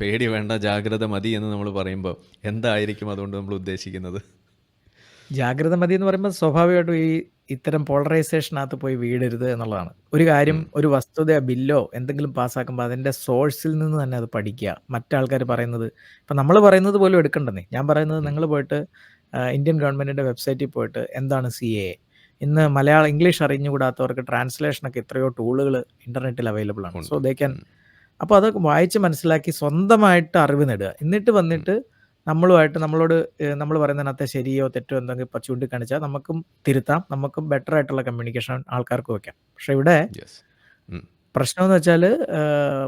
പേടി വേണ്ട ജാഗ്രത മതി എന്ന് നമ്മൾ പറയുമ്പോൾ എന്തായിരിക്കും അതുകൊണ്ട് നമ്മൾ ഉദ്ദേശിക്കുന്നത് ജാഗ്രത മതി എന്ന് പറയുമ്പോൾ സ്വാഭാവികമായിട്ടും ഈ ഇത്തരം പോളറൈസേഷനകത്ത് പോയി വീടരുത് എന്നുള്ളതാണ്. ഒരു കാര്യം. ഒരു വസ്തുതയോ ബില്ലോ എന്തെങ്കിലും പാസ്സാക്കുമ്പോൾ അതിന്റെ സോഴ്സിൽ നിന്ന് തന്നെ അത് പഠിക്കുക. മറ്റാൾക്കാർ പറയുന്നത് ഇപ്പം നമ്മൾ പറയുന്നത് പോലും എടുക്കണ്ടെന്നേ. ഞാൻ പറയുന്നത്. നിങ്ങൾ പോയിട്ട് ഇന്ത്യൻ ഗവൺമെന്റിന്റെ വെബ്സൈറ്റിൽ പോയിട്ട് എന്താണ് സി എ ഇന്ന് മലയാളം ഇംഗ്ലീഷ് അറിഞ്ഞുകൂടാത്തവർക്ക് ട്രാൻസ്ലേഷനൊക്കെ എത്രയോ ടൂളുകൾ ഇന്റർനെറ്റിൽ അവൈലബിൾ ആണ്. സോ. They can. അപ്പോൾ അത് വായിച്ച് മനസ്സിലാക്കി സ്വന്തമായിട്ട് അറിവ് നേടുക. എന്നിട്ട് വന്നിട്ട് നമ്മളുമായിട്ട് നമ്മളോട് നമ്മൾ പറയുന്നതിനകത്ത് ശരിയോ തെറ്റോ എന്തെങ്കിലും ഇപ്പം ചൂണ്ടിക്കാണിച്ചാൽ നമുക്കും തിരുത്താം. നമുക്കും ബെറ്റർ ആയിട്ടുള്ള കമ്മ്യൂണിക്കേഷൻ ആൾക്കാർക്ക് വയ്ക്കാം പക്ഷേ ഇവിടെ യെസ്. എന്ന് വെച്ചാൽ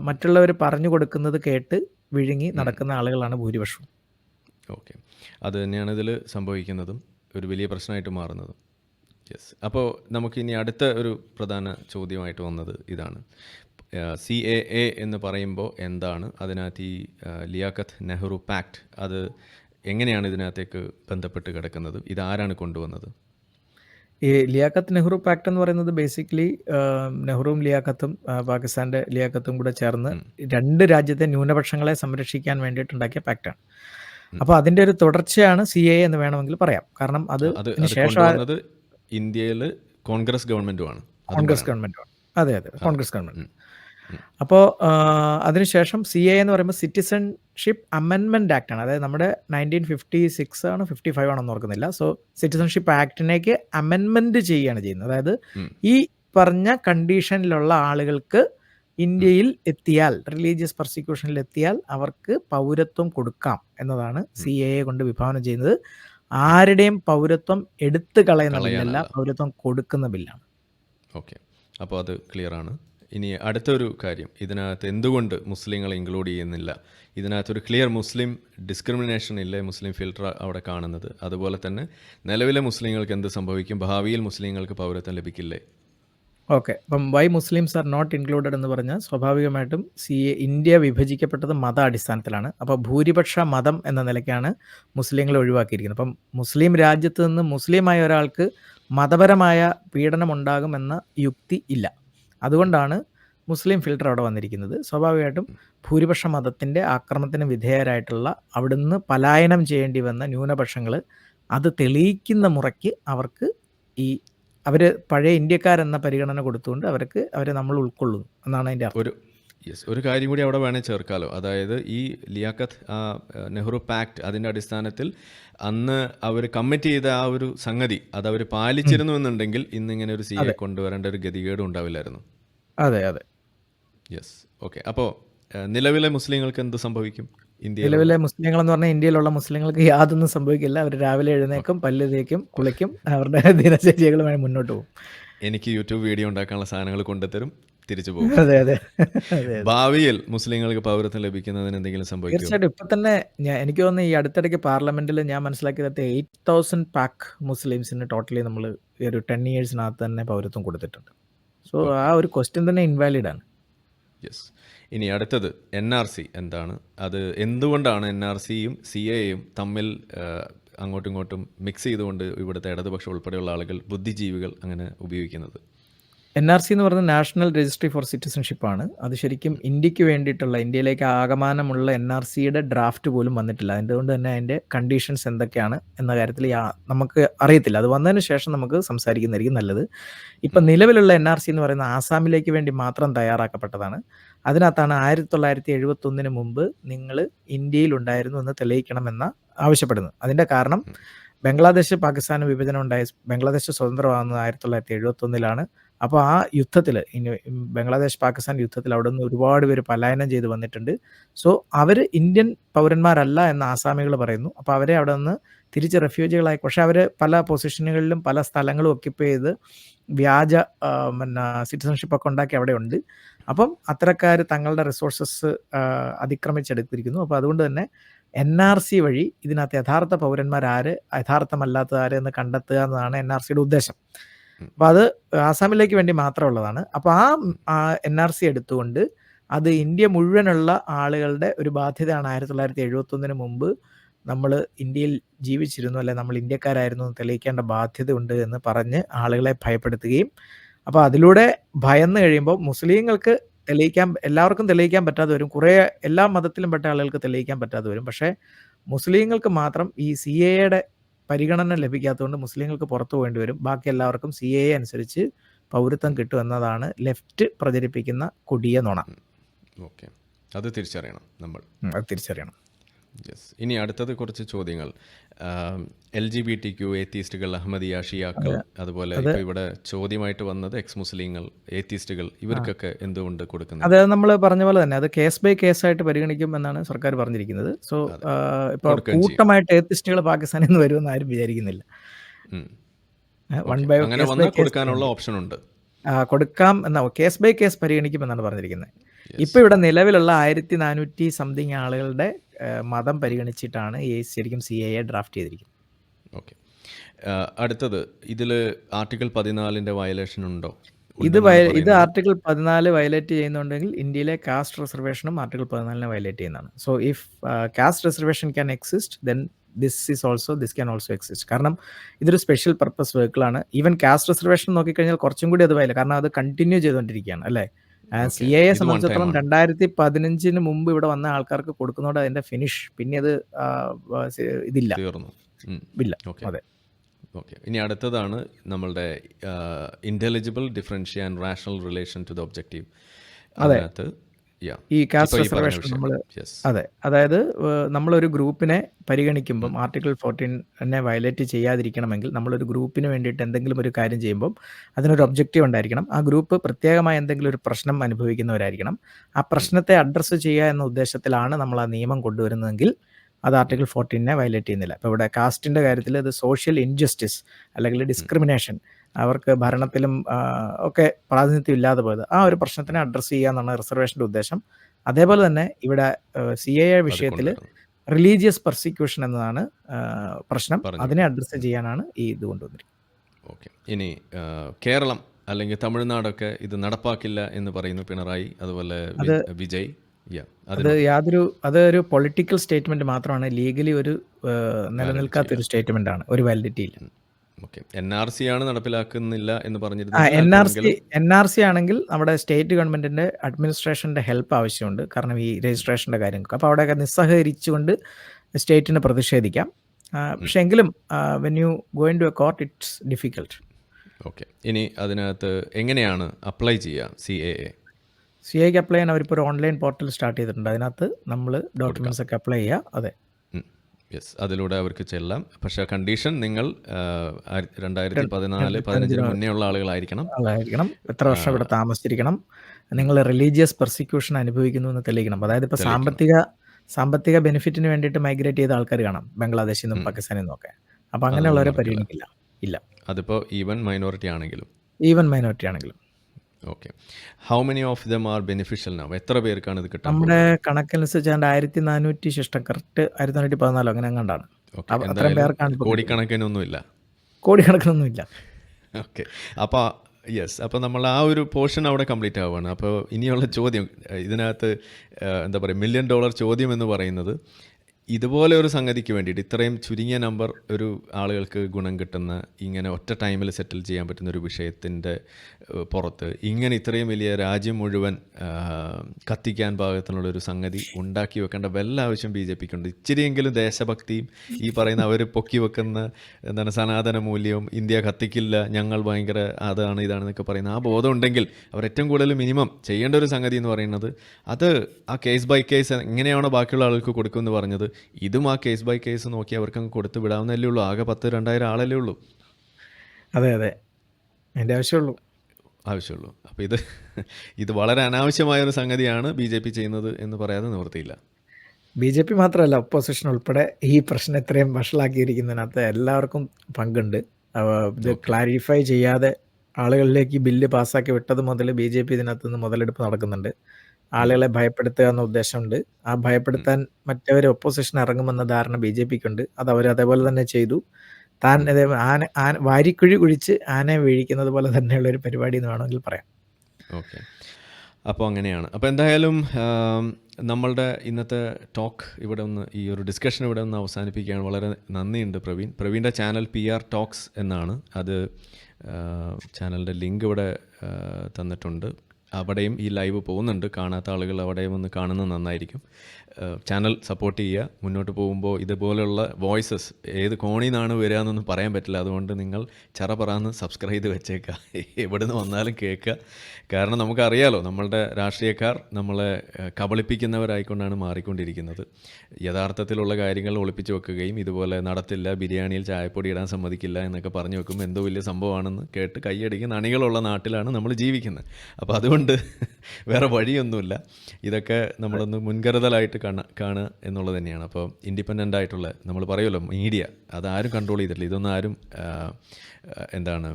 മറ്റുള്ളവർ പറഞ്ഞു കൊടുക്കുന്നത് കേട്ട് വിഴുങ്ങി നടക്കുന്ന ആളുകളാണ് ഭൂരിപക്ഷവും. ഓക്കെ. അത് തന്നെയാണ് ഇതിൽ സംഭവിക്കുന്നതും ഒരു വലിയ പ്രശ്നമായിട്ട് മാറുന്നതും. യെസ്. അപ്പോൾ നമുക്കിനി അടുത്ത ഒരു പ്രധാന ചോദ്യമായിട്ട് വന്നത് ഇതാണ്. ആഹ്, എ എന്ന് പറയുമ്പോൾ എന്താണ്? അതിനകത്ത് ഈ ലിയാഖത്ത് നെഹ്റു പാക്ട് അത് എങ്ങനെയാണ് ഇതിനകത്തേക്ക് ബന്ധപ്പെട്ട് കിടക്കുന്നത്? ഇതാരാണ് കൊണ്ടുവന്നത്? ഈ ലിയാഖത്ത് നെഹ്റു പാക്ട് എന്ന് പറയുന്നത് ബേസിക്കലി നെഹ്റുവും ലിയാഖത്തും പാകിസ്ഥാന്റെ ലിയാഖത്തും കൂടെ ചേർന്ന് രണ്ട് രാജ്യത്തെ ന്യൂനപക്ഷങ്ങളെ സംരക്ഷിക്കാൻ വേണ്ടിയിട്ടുണ്ടാക്കിയ പാക്റ്റാണ്. അപ്പോൾ അതിന്റെ ഒരു തുടർച്ചയാണ് സി എ എന്ന് വേണമെങ്കിൽ പറയാം. കാരണം അത് ശേഷം ഇന്ത്യയിൽ കോൺഗ്രസ് ഗവൺമെന്റുമാണ് കോൺഗ്രസ് ഗവൺമെന്റുമാണ്. അതെ, അതെ. Congress government. അപ്പോൾ അതിനുശേഷം സി എ എന്ന് പറയുമ്പോൾ സിറ്റിസൺഷിപ്പ് അമെൻമെന്റ് ആക്ട് ആണ്. അതായത് നമ്മുടെ നയന്റീൻ ഫിഫ്റ്റി 1956 ആണ് 55 ആണോ എന്ന് ഓർക്കുന്നില്ല. സോ സിറ്റിസൺഷിപ്പ് ആക്ടിനേക്ക് അമെൻമെന്റ് ചെയ്യുകയാണ് ചെയ്യുന്നത്. അതായത് ഈ പറഞ്ഞ കണ്ടീഷനിലുള്ള ആളുകൾക്ക് ഇന്ത്യയിൽ എത്തിയാൽ റിലീജിയസ് പ്രോസിക്യൂഷനിൽ എത്തിയാൽ അവർക്ക് പൗരത്വം കൊടുക്കാം എന്നതാണ് സി എ കൊണ്ട് വിഭാവനം ചെയ്യുന്നത്. ആരുടെയും പൗരത്വം എടുത്തു കളയുന്ന ബില്ലല്ല. പൗരത്വം കൊടുക്കുന്ന ബില്ലാണ്. ഓക്കെ. അപ്പോൾ അത് ക്ലിയറാണ്. ഇനി അടുത്തൊരു കാര്യം. ഇതിനകത്ത് എന്തുകൊണ്ട് മുസ്ലിങ്ങളെ ഇൻക്ലൂഡ് ചെയ്യുന്നില്ല? ഇതിനകത്തൊരു ക്ലിയർ മുസ്ലിം ഡിസ്ക്രിമിനേഷൻ ഇല്ലേ മുസ്ലിം ഫിൽട്ടർ അവിടെ കാണുന്നത്? അതുപോലെ തന്നെ നിലവിലെ മുസ്ലിങ്ങൾക്ക് എന്ത് സംഭവിക്കും? ഭാവിയിൽ മുസ്ലിങ്ങൾക്ക് പൗരത്വം ലഭിക്കില്ലേ? ഓക്കെ. അപ്പം why Muslims are not included എന്ന് പറഞ്ഞാൽ സ്വാഭാവികമായിട്ടും സി ഇന്ത്യ വിഭജിക്കപ്പെട്ടത് മത അടിസ്ഥാനത്തിലാണ്. അപ്പോൾ ഭൂരിപക്ഷ മതം എന്ന നിലയ്ക്കാണ് മുസ്ലിങ്ങളെ ഒഴിവാക്കിയിരിക്കുന്നത്. അപ്പം മുസ്ലിം രാജ്യത്ത് നിന്ന് മുസ്ലിമായ ഒരാൾക്ക് മതപരമായ പീഡനം ഉണ്ടാകുമെന്ന യുക്തി ഇല്ല. അതുകൊണ്ടാണ് മുസ്ലിം ഫിൽട്ടർ അവിടെ വന്നിരിക്കുന്നത്. സ്വാഭാവികമായിട്ടും. ഭൂരിപക്ഷ മതത്തിന്റെ ആക്രമണത്തിന് വിധേയരായിട്ടുള്ള അവിടുന്ന് പലായനം ചെയ്യേണ്ടി വന്ന ന്യൂനപക്ഷങ്ങൾ അത് തെളിയിക്കുന്ന മുറയ്ക്ക് അവർക്ക് ഈ അവർ പഴയ ഇന്ത്യക്കാരെന്ന പരിഗണന കൊടുത്തുകൊണ്ട് അവർക്ക് അവരെ നമ്മൾ ഉൾക്കൊള്ളുന്നു എന്നാണ് അതിന്റെ അർത്ഥം. ഒരു യെസ്. ഒരു കാര്യം കൂടി അവിടെ വേണേൽ ചേർക്കാലോ. അതായത് ഈ ലിയാഖത്ത് നെഹ്റു പാക്ട് അതിന്റെ അടിസ്ഥാനത്തിൽ അന്ന് അവർ കമ്മിറ്റ് ചെയ്ത ആ ഒരു സംഗതി അത് അവർ. പാലിച്ചിരുന്നു എന്നുണ്ടെങ്കിൽ ഇന്നിങ്ങനെ ഒരു സി എ കൊണ്ടുവരേണ്ട ഒരു ഗതികേടും ഉണ്ടാവില്ലായിരുന്നു. അതെ, അതെ. യെസ്. ഓക്കെ. അപ്പോൾ നിലവിലെ മുസ്ലിങ്ങൾക്ക് എന്ത് സംഭവിക്കും? ഇന്ത്യ നിലവിലെ മുസ്ലിങ്ങൾ എന്ന് പറഞ്ഞാൽ ഇന്ത്യയിലുള്ള മുസ്ലിങ്ങൾക്ക് യാതൊന്നും സംഭവിക്കില്ല. അവർ രാവിലെ എഴുന്നേക്കും പല്ല് തേക്കും, കുളിക്കും. അവരുടെ ദിനചര്യകളുമായി മുന്നോട്ട് പോകും. എനിക്ക് യൂട്യൂബ് വീഡിയോ ഉണ്ടാക്കാനുള്ള സാധനങ്ങൾ കൊണ്ടുതരും. തിരിച്ചു പോകും. അതെ, അതെ. ഭാവിയിൽ മുസ്ലിങ്ങൾക്ക് പൗരത്വം ലഭിക്കുന്നതിന് എന്തെങ്കിലും സംഭവിക്കും തീർച്ചയായിട്ടും ഇപ്പൊ തന്നെ ഞാൻ എനിക്ക് തോന്നുന്നു ഈ അടുത്തിടയ്ക്ക് പാർലമെന്റിൽ ഞാൻ മനസ്സിലാക്കിയത് 8000 പാക് മുസ്ലിംസിന് ടോട്ടലി നമ്മൾ ഒരു ടെൻ ഇയേഴ്സിനകത്ത് തന്നെ പൗരത്വം കൊടുത്തിട്ടുണ്ട്. സോ ആ ഒരു ക്വസ്റ്റ്യൻ തന്നെ ഇൻവാലിഡ് ആണ്. യെസ്. ഇനി അടുത്തത് എൻ ആർ സി എന്താണ്? അത് എന്തുകൊണ്ടാണ് എൻ ആർ സിയും എൻആർസിയും സിഎയും തമ്മിൽ അങ്ങോട്ടും ഇങ്ങോട്ടും മിക്സ് ചെയ്തുകൊണ്ട് ഇവിടുത്തെ ഇടതുപക്ഷം ഉൾപ്പെടെയുള്ള ആളുകൾ ബുദ്ധിജീവികൾ അങ്ങനെ ഉപയോഗിക്കുന്നത്? എൻആർസി എന്ന് പറയുന്നത് നാഷണൽ രജിസ്ട്രി ഫോർ സിറ്റിസൺഷിപ്പ് ആണ്. അത് ശരിക്കും ഇന്ത്യയ്ക്ക് വേണ്ടിയിട്ടുള്ള ഇന്ത്യയിലേക്ക് ആകമാനമുള്ള സിയുടെ ഡ്രാഫ്റ്റ് പോലും വന്നിട്ടില്ല. അതുകൊണ്ട് തന്നെ അതിന്റെ കണ്ടീഷൻസ് എന്തൊക്കെയാണ് എന്ന കാര്യത്തിൽ നമുക്ക് അറിയത്തില്ല. അത് വന്നതിന് ശേഷം നമുക്ക് സംസാരിക്കുന്നതായിരിക്കും നല്ലത്. ഇപ്പം നിലവിലുള്ള എൻ ആർ സി എന്ന് പറയുന്നത് ആസാമിലേക്ക് വേണ്ടി മാത്രം തയ്യാറാക്കപ്പെട്ടതാണ്. അതിനകത്താണ് 1971 മുമ്പ് നിങ്ങൾ ഇന്ത്യയിൽ ഉണ്ടായിരുന്നു എന്ന് തെളിയിക്കണമെന്ന ആവശ്യപ്പെടുന്നത്. അതിന്റെ കാരണം ബംഗ്ലാദേശ് പാകിസ്ഥാന് വിഭജനം ഉണ്ടായ ബംഗ്ലാദേശ് സ്വതന്ത്രമാകുന്നത് 1971 അപ്പോൾ ആ യുദ്ധത്തിൽ ബംഗ്ലാദേശ് പാകിസ്ഥാൻ യുദ്ധത്തിൽ അവിടെ നിന്ന് ഒരുപാട് പേര് പലായനം ചെയ്ത് വന്നിട്ടുണ്ട്. സോ അവർ ഇന്ത്യൻ പൗരന്മാരല്ല എന്ന് ആസാമികൾ പറയുന്നു. അപ്പോൾ അവരെ അവിടെ നിന്ന് തിരിച്ച് റെഫ്യൂജികളായി പക്ഷേ അവർ പല പൊസിഷനുകളിലും പല സ്ഥലങ്ങളും ഒക്യുപ്പ് ചെയ്ത് വ്യാജ പിന്നെ സിറ്റിസൺഷിപ്പ് ഒക്കെ ഉണ്ടാക്കി അവിടെ ഉണ്ട്. അപ്പം അത്തരക്കാർ തങ്ങളുടെ റിസോഴ്സസ് അതിക്രമിച്ചെടുത്തിരിക്കുന്നു. അപ്പോൾ അതുകൊണ്ട് തന്നെ എൻ ആർ സി വഴി ഇതിനകത്ത് യഥാർത്ഥ പൗരന്മാരാര് യഥാർത്ഥമല്ലാത്തത് ആര് എന്ന് കണ്ടെത്തുക എന്നതാണ് സിയുടെ ഉദ്ദേശം. ഉം. അപ്പോൾ അത് ആസാമിലേക്ക് വേണ്ടി മാത്രമുള്ളതാണ്. അപ്പോൾ ആ എൻ ആർ സി എടുത്തുകൊണ്ട് അത് ഇന്ത്യ മുഴുവനുള്ള ആളുകളുടെ ഒരു ബാധ്യതയാണ് 1971 മുമ്പ് നമ്മൾ ഇന്ത്യയിൽ ജീവിച്ചിരുന്നു അല്ലെ നമ്മൾ ഇന്ത്യക്കാരായിരുന്നു എന്ന് തെളിയിക്കേണ്ട ബാധ്യത ഉണ്ട് എന്ന് പറഞ്ഞ് ആളുകളെ ഭയപ്പെടുത്തുകയും അപ്പോൾ അതിലൂടെ ഭയന്ന് കഴിയുമ്പോൾ മുസ്ലിങ്ങൾക്ക് തെളിയിക്കാൻ എല്ലാവർക്കും തെളിയിക്കാൻ പറ്റാതെ വരും. കുറേ എല്ലാ മതത്തിലും പെട്ട ആളുകൾക്ക് തെളിയിക്കാൻ പറ്റാതെ വരും. പക്ഷേ മുസ്ലിങ്ങൾക്ക് മാത്രം ഈ സിഎഎയുടെ പരിഗണന ലഭിക്കാത്തതുകൊണ്ട് മുസ്ലിങ്ങൾക്ക് പുറത്തു പോകേണ്ടി വരും. ബാക്കി എല്ലാവർക്കും സി എ അനുസരിച്ച് പൗരത്വം കിട്ടും എന്നതാണ് ലെഫ്റ്റ് പ്രചരിപ്പിക്കുന്ന കൊടിയ നുണ. ഓക്കെ. അത് തിരിച്ചറിയണം നമ്മൾ. അത് തിരിച്ചറിയണം. യെസ്. ഇനി അടുത്തത് കുറച്ച് ചോദ്യങ്ങൾ. L G B T Q ഏത്തീസ്റ്റുകൾ Ahmadiyya, ഷിയാക്കൾ അതുപോലെ അത് ഇവിടെ ചോദ്യമായിട്ട് വന്നത് എക്സ് മുസ്ലിങ്ങൾ, ഏത്തീസ്റ്റുകൾ ഇവർക്കൊക്കെ എന്തുകൊണ്ട് കൊടുക്കുന്നത് അതായത് നമ്മൾ പറഞ്ഞ പോലെ തന്നെ അത് കേസ് ബൈ കേസ് ആയിട്ട് പരിഗണിക്കും എന്നാണ് സർക്കാർ പറഞ്ഞിരിക്കുന്നത്. സോ. ഇപ്പോൾ കൂട്ടമായിട്ട് ഏത്തിസ്റ്റുകൾ പാകിസ്ഥാനിൽ നിന്ന് വരുമെന്ന് ആരും വിചാരിക്കുന്നില്ല. വൺ ബൈ കൊടുക്കാനുള്ള ഓപ്ഷൻ ഉണ്ട്. കൊടുക്കാം എന്നാ കേസ് ബൈ കേസ് പരിഗണിക്കും എന്നാണ് പറഞ്ഞിരിക്കുന്നത്. ഇപ്പൊ ഇവിടെ നിലവിലുള്ള 1400 സംതിങ് ആളുകളുടെ മതം പരിഗണിച്ചിട്ടാണ് ഈ ശരിക്കും സി എ ഡ്രാഫ്റ്റ് ചെയ്തിരിക്കുന്നത്. ഓക്കെ. അടുത്തത് ഇതിൽ ആർട്ടിക്കിൾ 14ന്റെ വയലേഷൻ ഉണ്ടോ? ഇത് ഇത് ആർട്ടിക്കിൾ 14 വയലേറ്റ് ചെയ്യുന്നുണ്ടെങ്കിൽ ഇന്ത്യയിലെ കാസ്റ്റ് റിസർവേഷനും ആർട്ടിക്കിൾ 14നെ വയലേറ്റ് ചെയ്യുന്നതാണ്. So if caste reservation can exist then this is also this can also exist. കാരണം ഇതൊരു സ്പെഷ്യൽ പർപ്പസ് വെഹിക്കിളാണ്. ഈവൻ കാസ്റ്റ് റിസർവേഷൻ നോക്കിക്കഴിഞ്ഞാൽ കുറച്ചും കൂടി അത് വയല കാരണം അത് കണ്ടിന്യൂ ചെയ്തുകൊണ്ടിരിക്കുകയാണ് അല്ലേ? ആഹ് എ സംബന്ധിച്ചിടത്തോളം രണ്ടായിരത്തി പതിനഞ്ചിന് മുമ്പ് ഇവിടെ വന്ന ആൾക്കാർക്ക് കൊടുക്കുന്നതോടെ അതിന്റെ ഫിനിഷ് പിന്നെ അത് സി ഇതില്ല. ഇല്ല. അതെ. ഓക്കെ. ഇനി അടുത്തതാണ് നമ്മളുടെ intelligible intelligible differentia and rational relation to the objective. അതെ. അതിനകത്ത് ഈ കാസ്റ്റ് റിസർവേഷൻ നമ്മൾ അതെ. അതായത് നമ്മളൊരു ഗ്രൂപ്പിനെ പരിഗണിക്കുമ്പം ആർട്ടിക്കിൾ 14നെ വയലേറ്റ് ചെയ്യാതിരിക്കണമെങ്കിൽ നമ്മളൊരു ഗ്രൂപ്പിന് വേണ്ടിയിട്ട് എന്തെങ്കിലും ഒരു കാര്യം ചെയ്യുമ്പം അതിനൊരു ഒബ്ജക്റ്റീവ് ഉണ്ടായിരിക്കണം. ആ ഗ്രൂപ്പ് പ്രത്യേകമായ എന്തെങ്കിലും ഒരു പ്രശ്നം അനുഭവിക്കുന്നവരായിരിക്കണം. ആ പ്രശ്നത്തെ അഡ്രസ്സ് ചെയ്യുക എന്ന ഉദ്ദേശത്തിലാണ് നമ്മൾ ആ നിയമം കൊണ്ടുവരുന്നതെങ്കിൽ അത്. ആർട്ടിക്കിൾ 14നെ വയലേറ്റ് ചെയ്യുന്നില്ല. അപ്പോൾ ഇവിടെ കാസ്റ്റിന്റെ കാര്യത്തിൽ അത് സോഷ്യൽ ഇൻജസ്റ്റിസ് അല്ലെങ്കിൽ ഡിസ്ക്രിമിനേഷൻ അവർക്ക് ഭരണത്തിലും ഒക്കെ പ്രാതിനിധ്യം ഇല്ലാതെ പോയത്. ആ ഒരു പ്രശ്നത്തിനെ അഡ്രസ്സ് ചെയ്യുക എന്നാണ് റിസർവേഷന്റെ ഉദ്ദേശം. അതേപോലെ തന്നെ ഇവിടെ സി എ വിഷയത്തിൽ റിലീജിയസ് പെർസിക്യൂഷൻ എന്നതാണ് പ്രശ്നം. അതിനെ അഡ്രസ്സ് ചെയ്യാനാണ് ഈ ഇത് കൊണ്ടുവന്നിരിക്കുന്നത്. ഓക്കെ. ഇനി കേരളം അല്ലെങ്കിൽ തമിഴ്നാടൊക്കെ ഇത് നടപ്പാക്കില്ല എന്ന് പറയുന്നു പിണറായി അതുപോലെ വിജയ് അത് വിജയ്. അത് ഒരു യാതൊരു അതൊരു പൊളിറ്റിക്കൽ സ്റ്റേറ്റ്മെന്റ് മാത്രമാണ്. ലീഗലി ഒരു നിലനിൽക്കാത്ത ഒരു സ്റ്റേറ്റ്മെന്റ് ആണ്. ഒരു വാലിഡിറ്റി ഇല്ല. എൻആർസി ആണ് നടപ്പിലാക്കുന്നില്ല എന്ന് ആ പറഞ്ഞിരുന്നെങ്കിൽ എൻആർസി അല്പമെങ്കിലും എൻആർസി ആണെങ്കിൽ നമ്മുടെ സ്റ്റേറ്റ് ഗവൺമെന്റിന്റെ അഡ്മിനിസ്ട്രേഷന്റെ ഹെൽപ്പ് ആവശ്യമുണ്ട്. കാരണം ഈ രജിസ്ട്രേഷന്റെ കാര്യങ്ങൾക്ക്. അപ്പോൾ അവിടെയൊക്കെ നിസ്സഹകരിച്ചുകൊണ്ട് സ്റ്റേറ്റിനെ പ്രതിഷേധിക്കാം. പക്ഷെ എങ്കിലും when you go into a court it's difficult okay. ഇനി അതിനകത്ത് എങ്ങനെയാണ് അപ്ലൈ ചെയ്യുക സി എക്ക് അപ്ലൈ ചെയ്യാൻ അവരിപ്പോൾ ഒരു ഓൺലൈൻ പോർട്ടൽ സ്റ്റാർട്ട് ചെയ്തിട്ടുണ്ട്. അതിനകത്ത് നമ്മൾ. ഡോക്യുമെന്റ്സ് ഒക്കെ അപ്ലൈ ചെയ്യുക. അതെ. യെസ്. അതിലൂടെ അവർക്ക് ചെല്ലാം. പക്ഷേ കണ്ടീഷൻ നിങ്ങൾ രണ്ടായിരത്തി പതിനാല് പതിനഞ്ചിന് 2014, രണ്ട് 15ന് അഞ്ചിന് മുന്നേ ഉള്ള ആളുകളായിരിക്കണം. ആളായിരിക്കണം. എത്ര വർഷം ഇവിടെ താമസിച്ചിരിക്കണം. നിങ്ങൾ റിലീജിയസ് പെർസിക്യൂഷൻ അനുഭവിക്കുന്നു എന്ന് തെളിയിക്കണം. അതായത് ഇപ്പോൾ സാമ്പത്തിക സാമ്പത്തിക ബെനിഫിറ്റിന് വേണ്ടിയിട്ട് മൈഗ്രേറ്റ് ചെയ്ത ആൾക്കാർ കാണാം. ബംഗ്ലാദേശിൽ നിന്നും പാകിസ്ഥാനിൽ. അപ്പോൾ അതൊന്നും അങ്ങനെയുള്ളവരെ. പരിഗണിക്കില്ല. ഇല്ല. അതിപ്പോൾ ഈവൻ മൈനോറിറ്റി ആണെങ്കിലും. ഈവൻ മൈനോറിറ്റി ആണെങ്കിലും. Okay. How many of them are beneficial now എത്ര പേർക്കാണ് ഇത് കിട്ടാൻ നമ്മുടെ? കണക്കനുസരിച്ച് ഏതാണ്ട് 1400 ശിഷ്ടം കറക്റ്റ് 1414 അങ്ങനെ എങ്ങാണ്ടാണ്. ഓക്കെ. അവ അത്രയും എന്തായാലും പേർക്കാണ് ഇപ്പോൾ കിട്ടിയത്. കോടിക്കണക്കിനൊന്നുമില്ല. കോടിക്കണക്കിനൊന്നുമില്ല. ഓക്കെ. അപ്പോൾ യെസ്. അപ്പോൾ നമ്മൾ ആ ഒരു പോർഷൻ അവിടെ കംപ്ലീറ്റ് ആവുകയാണ്. അപ്പോൾ ഇനിയുള്ള ചോദ്യം ഇതിനകത്ത് എന്താ പറയുക മില്യൺ ഡോളർ ചോദ്യം എന്ന് പറയുന്നത് ഇതുപോലെ ഒരു സംഗതിക്ക് വേണ്ടിയിട്ട് ഇത്രയും ചുരുങ്ങിയ നമ്പർ ഒരു ആളുകൾക്ക് ഗുണം കിട്ടുന്ന ഇങ്ങനെ ഒറ്റ ടൈമിൽ സെറ്റിൽ ചെയ്യാൻ പറ്റുന്ന ഒരു വിഷയത്തിന്റെ പുറത്ത് ഇങ്ങനെ ഇത്രയും വലിയ രാജ്യം മുഴുവൻ കത്തിക്കാൻ പാകത്തിനുള്ള ഒരു സംഗതി ഉണ്ടാക്കി വെക്കേണ്ട വല്ല ആവശ്യം ബി ജെ പിക്ക് ഉണ്ട് ഇച്ചിരിയെങ്കിലും ദേശഭക്തിയും ഈ പറയുന്ന അവർ പൊക്കി വെക്കുന്ന എന്താണ് സനാതന മൂല്യവും ഇന്ത്യ കത്തിക്കില്ല ഞങ്ങൾ ഭയങ്കര അതാണ് ഇതാണെന്നൊക്കെ പറയുന്ന ആ ബോധം ഉണ്ടെങ്കിൽ അവർ ഏറ്റവും കൂടുതൽ മിനിമം ചെയ്യേണ്ട ഒരു സംഗതി എന്ന് പറയുന്നത് അത് ആ കേസ് ബൈ കേസ് എങ്ങനെയാണോ ബാക്കിയുള്ള ആൾക്ക് കൊടുക്കുമെന്ന് പറഞ്ഞത് ഇതും ആ കേസ് ബൈ കേസ് നോക്കി അവർക്ക് അങ്ങ് കൊടുത്ത് വിടാവുന്നല്ലേ ഉള്ളൂ ആകെ പത്ത് രണ്ടായിരം ആളല്ലേ ഉള്ളൂ അതെ അതെ. അതിന്റെ ആവശ്യമുള്ളൂ. ആവശ്യമുള്ളൂ അപ്പോൾ ഇത് ഇത് വളരെ അനാവശ്യമായ ഒരു സംഗതിയാണ് ബി ജെ പി ചെയ്യുന്നത് എന്ന് പറയാതെ നിവൃത്തിയില്ല ബി ജെ പി മാത്രമല്ല ഒപ്പോസിഷൻ ഉൾപ്പെടെ ഈ പ്രശ്നം ഇത്രയും വഷളാക്കിയിരിക്കുന്നതിനകത്ത് എല്ലാവർക്കും പങ്കുണ്ട്. ഇത് ക്ലാരിഫൈ ചെയ്യാതെ ആളുകളിലേക്ക് ഈ ബില്ല് പാസ്സാക്കി വിട്ടത് മുതൽ ബി ജെ പി ഇതിനകത്ത് നിന്ന് മുതലെടുപ്പ് നടക്കുന്നുണ്ട്. ആളുകളെ ഭയപ്പെടുത്തുക എന്ന ഉദ്ദേശമുണ്ട്. ആ ഭയപ്പെടുത്താൻ മറ്റവർ ഒപ്പോസിഷൻ ഇറങ്ങുമെന്ന ധാരണ ബി ജെ പിക്കുണ്ട്. അത് അവർ അതേപോലെ തന്നെ ചെയ്തു. താൻ ആന ആന വാരിക്കുഴി കുഴിച്ച് ആനയെ വീഴിക്കുന്നത് പോലെ തന്നെയുള്ള ഒരു പരിപാടി എന്ന് വേണമെങ്കിൽ പറയാം. ഓക്കെ. അപ്പോൾ അങ്ങനെയാണ്. അപ്പോൾ എന്തായാലും നമ്മളുടെ ഇന്നത്തെ ടോക്ക് ഇവിടെ ഒന്ന് ഈ ഒരു ഡിസ്കഷൻ ഇവിടെ ഒന്ന് അവസാനിപ്പിക്കുകയാണ്. വളരെ നന്ദിയുണ്ട് പ്രവീൺ. പ്രവീണിന്റെ ചാനൽ പി ആർ ടോക്സ് എന്നാണ്. അത് ചാനലിന്റെ ലിങ്ക് ഇവിടെ തന്നിട്ടുണ്ട്. അവിടെയും ഈ ലൈവ് പോകുന്നുണ്ട്. കാണാത്ത ആളുകൾ അവിടെയും ഒന്ന് കാണുന്നത് നന്നായിരിക്കും. ചാനൽ സപ്പോർട്ട് ചെയ്യുക മുന്നോട്ട് പോകുമ്പോൾ ഇതുപോലെയുള്ള വോയിസസ് ഏത് കോണിൽ നിന്നാണ് വരിക എന്നൊന്നും പറയാൻ പറ്റില്ല. അതുകൊണ്ട് നിങ്ങൾ ചറ പറന്ന് സബ്സ്ക്രൈബ് ചെയ്ത് വെച്ചേക്കുക. എവിടെ നിന്ന് വന്നാലും കേൾക്കുക. കാരണം നമുക്കറിയാലോ നമ്മളുടെ രാഷ്ട്രീയക്കാർ നമ്മളെ കബളിപ്പിക്കുന്നവരായിക്കൊണ്ടാണ് മാറിക്കൊണ്ടിരിക്കുന്നത്. യഥാർത്ഥത്തിലുള്ള കാര്യങ്ങൾ ഒളിപ്പിച്ച് വെക്കുകയും ഇതുപോലെ നടത്തില്ല ബിരിയാണിയിൽ ചായപ്പൊടി ഇടാൻ സമ്മതിക്കില്ല എന്നൊക്കെ പറഞ്ഞു വെക്കുമ്പോൾ എന്തോ വലിയ സംഭവമാണെന്ന് കേട്ട് കൈയടിക്കുന്ന അണികളുള്ള നാട്ടിലാണ് നമ്മൾ ജീവിക്കുന്നത്. അപ്പോൾ അതുകൊണ്ട് വേറെ വഴിയൊന്നുമില്ല. ഇതൊക്കെ നമ്മളൊന്ന് മുൻകരുതലായിട്ട് കാണ കാണുക എന്നുള്ളത് തന്നെയാണ്. അപ്പോൾ ഇൻഡിപെൻഡന്റ് ആയിട്ടുള്ള നമ്മൾ പറയുമല്ലോ മീഡിയ അതാരും കൺട്രോൾ ചെയ്തിട്ടില്ല. ഇതൊന്നും ആരും എന്താണ്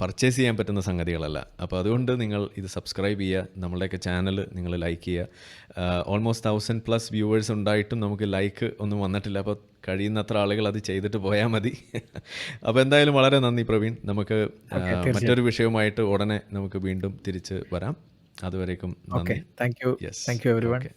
പർച്ചേസ് ചെയ്യാൻ പറ്റുന്ന സംഗതികളല്ല. അപ്പോൾ അതുകൊണ്ട് നിങ്ങൾ ഇത് സബ്സ്ക്രൈബ് ചെയ്യുക നമ്മളുടെയൊക്കെ ചാനൽ നിങ്ങൾ ലൈക്ക് ചെയ്യുക. ഓൾമോസ്റ്റ് തൗസൻഡ് പ്ലസ് വ്യൂവേഴ്സ് ഉണ്ടായിട്ടും നമുക്ക് ലൈക്ക് ഒന്നും വന്നിട്ടില്ല. അപ്പോൾ കഴിയുന്നത്ര ആളുകൾ അത് ചെയ്തിട്ട് പോയാൽ മതി. അപ്പോൾ എന്തായാലും വളരെ നന്ദി പ്രവീൺ. നമുക്ക് മറ്റൊരു വിഷയവുമായിട്ട് ഉടനെ നമുക്ക് വീണ്ടും തിരിച്ച് വരാം. അതുവരേക്കും thank you thank you everyone okay